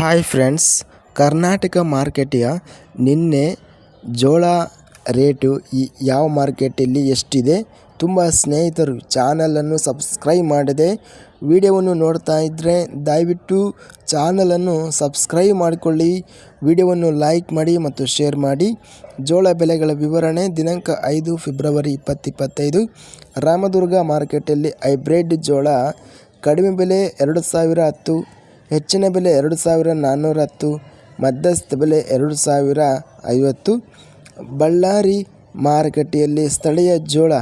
Hi friends Karnataka ಮಾರ್ಕೆಟಿಯ ನಿನ್ನೆ ಜೋಳ rate ಈ ಯಾವ ಮಾರ್ಕೆಟಲ್ಲಿ ಎಷ್ಟಿದೆ, ತುಂಬ ಸ್ನೇಹಿತರು ಚಾನಲನ್ನು ಸಬ್ಸ್ಕ್ರೈಬ್ ಮಾಡಿದೆ ವಿಡಿಯೋವನ್ನು ನೋಡ್ತಾ ಇದ್ದರೆ ದಯವಿಟ್ಟು ಚಾನಲನ್ನು ಸಬ್ಸ್ಕ್ರೈಬ್ ಮಾಡಿಕೊಳ್ಳಿ ವಿಡಿಯೋವನ್ನು ಲೈಕ್ ಮಾಡಿ ಮತ್ತು ಶೇರ್ ಮಾಡಿ. ಜೋಳ ಬೆಲೆಗಳ ವಿವರಣೆ ದಿನಾಂಕ ಐದು ಫೆಬ್ರವರಿ ಇಪ್ಪತ್ತಿಪ್ಪತ್ತೈದು, ರಾಮದುರ್ಗ ಮಾರ್ಕೆಟಲ್ಲಿ ಹೈಬ್ರಿಡ್ ಜೋಳ ಕಡಿಮೆ ಬೆಲೆ ಎರಡು ಸಾವಿರ ಹತ್ತು. ಹೆಚ್ಚಿನ ಬೆಲೆ ಎರಡು ಸಾವಿರ ನಾನ್ನೂರ ಹತ್ತು, ಮಧ್ಯಸ್ಥ ಬೆಲೆ ಎರಡು ಸಾವಿರ ಐವತ್ತು. ಬಳ್ಳಾರಿ ಮಾರುಕಟ್ಟೆಯಲ್ಲಿ ಸ್ಥಳೀಯ ಜೋಳ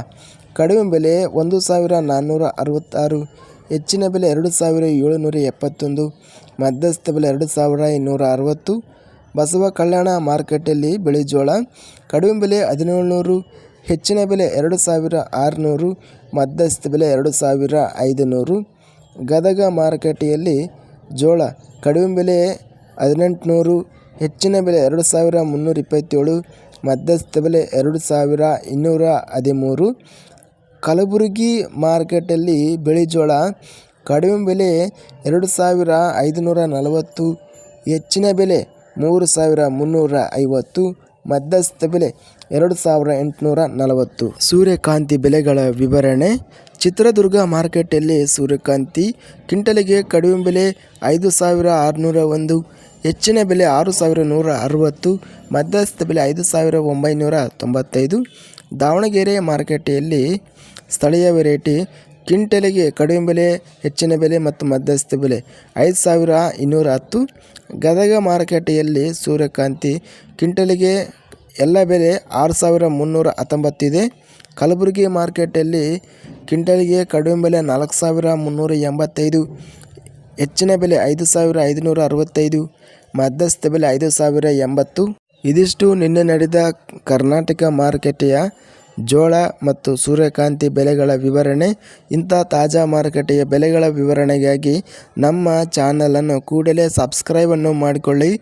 ಕಡಿಮೆ ಬೆಲೆ ಒಂದು ಸಾವಿರ ನಾನ್ನೂರ ಅರವತ್ತಾರು, ಹೆಚ್ಚಿನ ಬೆಲೆ ಎರಡು ಸಾವಿರ ಏಳುನೂರ ಎಪ್ಪತ್ತೊಂದು, ಮಧ್ಯಸ್ಥ ಬೆಲೆ ಎರಡು ಸಾವಿರ ಇನ್ನೂರ ಅರವತ್ತು. ಬಸವ ಕಲ್ಯಾಣ ಮಾರುಕಟ್ಟೆಯಲ್ಲಿ ಬಿಳಿ ಜೋಳ ಕಡಿಮೆ ಬೆಲೆ ಹದಿನೇಳುನೂರು, ಹೆಚ್ಚಿನ ಬೆಲೆ ಎರಡು ಸಾವಿರ ಆರುನೂರು, ಮಧ್ಯಸ್ಥ ಬೆಲೆ ಎರಡು ಸಾವಿರ ಐದುನೂರು. ಗದಗ ಮಾರುಕಟ್ಟೆಯಲ್ಲಿ ಜೋಳ ಕಡಿಮೆ ಬೆಲೆ ಹದಿನೆಂಟುನೂರು, ಹೆಚ್ಚಿನ ಬೆಲೆ ಎರಡು ಸಾವಿರ ಮುನ್ನೂರ ಇಪ್ಪತ್ತೇಳು, ಮಧ್ಯಸ್ಥ ಬೆಲೆ ಎರಡು ಸಾವಿರ ಇನ್ನೂರ ಹದಿಮೂರು. ಕಲಬುರಗಿ ಮಾರ್ಕೆಟಲ್ಲಿ ಬಿಳಿ ಜೋಳ ಕಡಿಮೆ ಬೆಲೆ ಎರಡು ಸಾವಿರ ಐದುನೂರ ನಲವತ್ತು, ಹೆಚ್ಚಿನ ಬೆಲೆ ಮೂರು ಸಾವಿರ ಮುನ್ನೂರ ಐವತ್ತು, ಮಧ್ಯಸ್ಥ ಬೆಲೆ ಎರಡು ಸಾವಿರ ಎಂಟುನೂರ ನಲವತ್ತು. ಸೂರ್ಯಕಾಂತಿ ಬೆಲೆಗಳ ವಿವರಣೆ ಚಿತ್ರದುರ್ಗ ಮಾರ್ಕೆಟಲ್ಲಿ ಸೂರ್ಯಕಾಂತಿ ಕಿಂಟಲಿಗೆ ಕಡಿಮೆ ಬೆಲೆ ಐದು ಸಾವಿರ ಆರುನೂರ ಒಂದು ಹೆಚ್ಚಿನ ಬೆಲೆ ಆರು ಸಾವಿರ ನೂರ ಅರವತ್ತು ಮಧ್ಯಸ್ಥ ಬೆಲೆ ಐದು ಸಾವಿರ ಒಂಬೈನೂರ ತೊಂಬತ್ತೈದು ದಾವಣಗೆರೆ ಮಾರುಕಟ್ಟೆಯಲ್ಲಿ ಸ್ಥಳೀಯ ವೆರೈಟಿ ಕಿಂಟಲಿಗೆ ಕಡಿಮೆ ಬೆಲೆ, ಹೆಚ್ಚಿನ ಬೆಲೆ ಮತ್ತು ಮಧ್ಯಸ್ಥ ಬೆಲೆ ಐದು ಸಾವಿರ ಇನ್ನೂರ ಹತ್ತು ಗದಗ ಮಾರುಕಟ್ಟೆಯಲ್ಲಿ ಸೂರ್ಯಕಾಂತಿ, ಕ್ವಿಂಟಲಿಗೆ ಎಲ್ಲ ಬೆಲೆ ಆರು ಸಾವಿರ ಮುನ್ನೂರ ಹತ್ತೊಂಬತ್ತಿದೆ. ಕಲಬುರಗಿ ಮಾರ್ಕೆಟಲ್ಲಿ ಕ್ವಿಂಟಲ್ಗೆ ಕಡಿಮೆ ಬೆಲೆ ನಾಲ್ಕು ಸಾವಿರ ಮುನ್ನೂರ ಎಂಬತ್ತೈದು, ಹೆಚ್ಚಿನ ಬೆಲೆ ಐದು ಸಾವಿರ ಐದುನೂರ ಅರವತ್ತೈದು, ಮಧ್ಯಸ್ಥ ಬೆಲೆ ಐದು ಸಾವಿರ ಎಂಬತ್ತು. ಇದಿಷ್ಟು ನಿನ್ನೆ ನಡೆದ ಕರ್ನಾಟಕ ಮಾರುಕಟ್ಟೆಯ ಜೋಳ ಮತ್ತು ಸೂರ್ಯಕಾಂತಿ ಬೆಲೆಗಳ ವಿವರಣೆ. ಇಂಥ ತಾಜಾ ಮಾರುಕಟ್ಟೆಯ ಬೆಲೆಗಳ ವಿವರಣೆಗಾಗಿ ನಮ್ಮ ಚಾನಲನ್ನು ಕೂಡಲೇ ಸಬ್ಸ್ಕ್ರೈಬನ್ನು ಮಾಡಿಕೊಳ್ಳಿ.